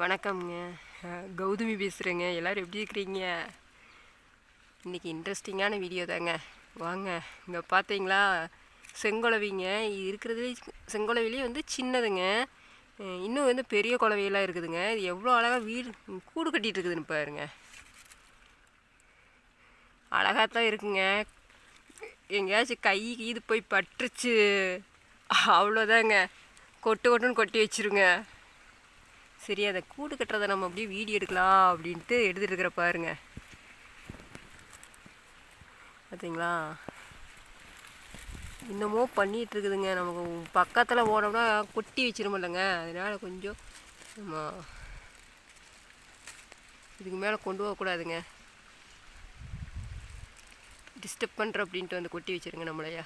வணக்கம்ங்க. கௌதமி பேசுகிறேங்க எல்லோரும் எப்படி இருக்கிறீங்க? இன்றைக்கி இன்ட்ரெஸ்டிங்கான வீடியோ தாங்க. வாங்க இங்கே பார்த்தீங்களா செங்கொலவிங்க. இது இருக்கிறதுலே செங்குளவிலே வந்து சின்னதுங்க. இன்னும் வந்து பெரிய குலவையெல்லாம் இருக்குதுங்க. இது எவ்வளோ அழகாக வீடு கூடு கட்டிகிட்டு இருக்குதுன்னு பாருங்க. அழகாக தான் இருக்குங்க. எங்கேயாச்சும் கை கீது போய் பட்டுருச்சு. அவ்வளோதாங்க. கொட்டு கொட்டுன்னு கொட்டி வச்சிருங்க. சரி அதை கூடு கட்டுறதை நம்ம அப்படியே வீடியோ எடுக்கலாம் அப்படின்ட்டு எடுத்துகிட்டு இருக்கிற பாருங்க. பார்த்தீங்களா இன்னமும் பண்ணிகிட்டு இருக்குதுங்க. நமக்கு பக்கத்தில் போனோம்னா கொட்டி வச்சிருமில்லங்க. அதனால் கொஞ்சம் நம்ம இதுக்கு மேலே கொண்டு போகக்கூடாதுங்க டிஸ்டர்ப் பண்ணுற அப்படின்ட்டு வந்து கொட்டி வச்சிருங்க நம்மளையா.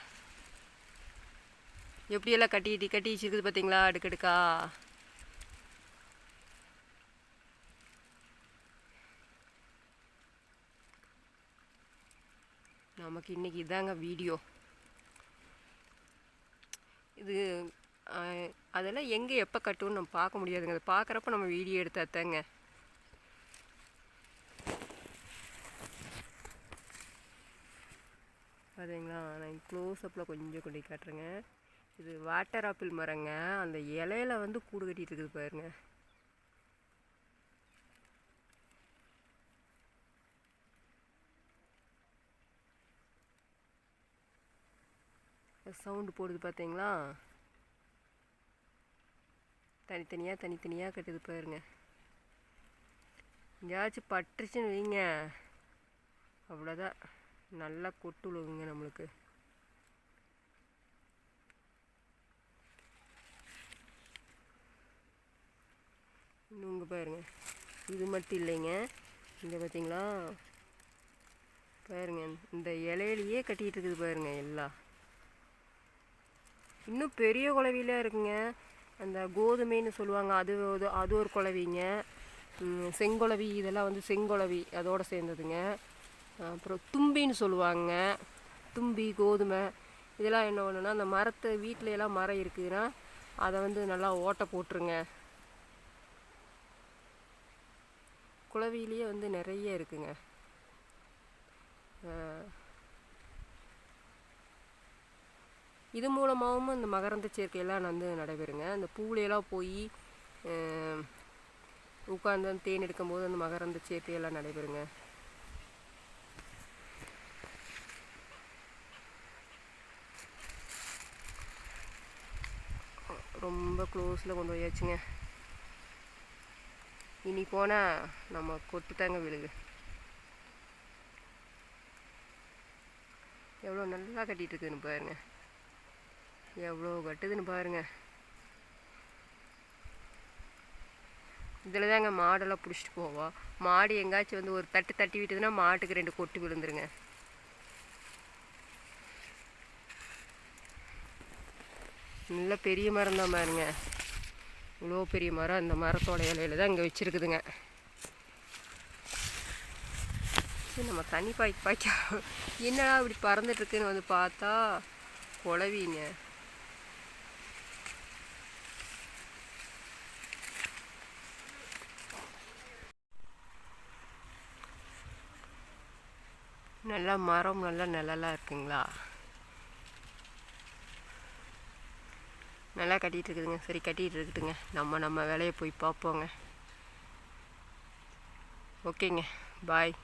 எப்படியெல்லாம் கட்டி கட்டி வச்சுருக்குது பார்த்தீங்களா அடுக்கடுக்கா. நமக்கு இன்றைக்கி இதாங்க வீடியோ. இது அதெல்லாம் எங்கே எப்போ கட்டுவோம்னு நம்ம பார்க்க முடியாதுங்க. அதை பார்க்குறப்ப நம்ம வீடியோ எடுத்தா தாங்க. பார்த்தீங்களா நான் க்ளோஸ் அப்பில் கொஞ்சம் கொண்டு காட்டுறேங்க. இது வாட்டர் ஆப்பிள் மரங்க. அந்த இலையில வந்து கூடு கட்டிட்டு இருக்குது பாருங்கள் சவுண்டு போடுது பார்த்தீங்களா தனித்தனியாக தனித்தனியாக கட்டுது பாருங்க. எங்கேயாச்சும் பட்டுருச்சுன்னு வைங்க. அவ்வளோதான் நல்லா கொட்டு விழுகுங்க நம்மளுக்கு. இன்னும் இங்கே பாருங்க. இது மட்டும் இல்லைங்க. இங்கே பார்த்தீங்களா பாருங்க. இந்த இலையிலையே கட்டிகிட்டு இருக்குது பாருங்க எல்லாம். இன்னும் பெரிய குழவியில இருக்குங்க. அந்த கோதுமைன்னு சொல்லுவாங்க. அது அது அது ஒரு குழவிங்க. செங்குலவி இதெல்லாம் வந்து செங்குளவி அதோடு சேர்ந்ததுங்க. அப்புறம் தும்பின்னு சொல்லுவாங்க. தும்பி கோதுமை இதெல்லாம் என்ன ஒன்றுனா அந்த மரத்தை வீட்டில எல்லாம் மரம் இருக்குதுன்னா அதை வந்து நல்லா ஓட்டை போட்டுருங்க. குளவியிலேயே வந்து நிறைய இருக்குங்க. இது மூலமாகவும் இந்த மகரந்த சேர்க்கையெல்லாம் வந்து நடைபெறுங்க. அந்த பூவிலையெல்லாம் போய் உட்காந்து அந்த தேன் எடுக்கும்போது அந்த மகரந்த சேர்க்கையெல்லாம் நடைபெறுங்க. ரொம்ப க்ளோஸில் கொண்டு போயாச்சுங்க. இனி போனால் நம்ம கொட்டு தாங்க விழுகு. எவ்வளோ நல்லா கட்டிகிட்டு இருக்குதுன்னு பாருங்க. எவ்வளோ கட்டுதுன்னு பாருங்க. இதில் தாங்க மாடெல்லாம் பிடிச்சிட்டு போவோம். மாடு எங்காச்சும் வந்து ஒரு தட்டு தட்டி விட்டுதுன்னா மாட்டுக்கு ரெண்டு கொட்டு விழுந்துருங்க. நல்ல பெரிய மரம் தான் பாருங்க. இவ்வளோ பெரிய மரம் இந்த மரத்தோட இலையில தான் இங்கே வச்சுருக்குதுங்க. சரி நம்ம தண்ணி பாய்க்க பாய்க்க. என்னடா இப்படி பறந்துட்டு இருக்குன்னு வந்து பார்த்தா குழவிங்க. நல்லா மரம் நல்லா நிழலாக இருக்குங்களா? நல்லா கட்டிகிட்டு இருக்குதுங்க சரி கட்டிகிட்டு இருக்குதுங்க நம்ம நம்ம வேலையை போய் பார்ப்போங்க. ஓகேங்க. பாய்.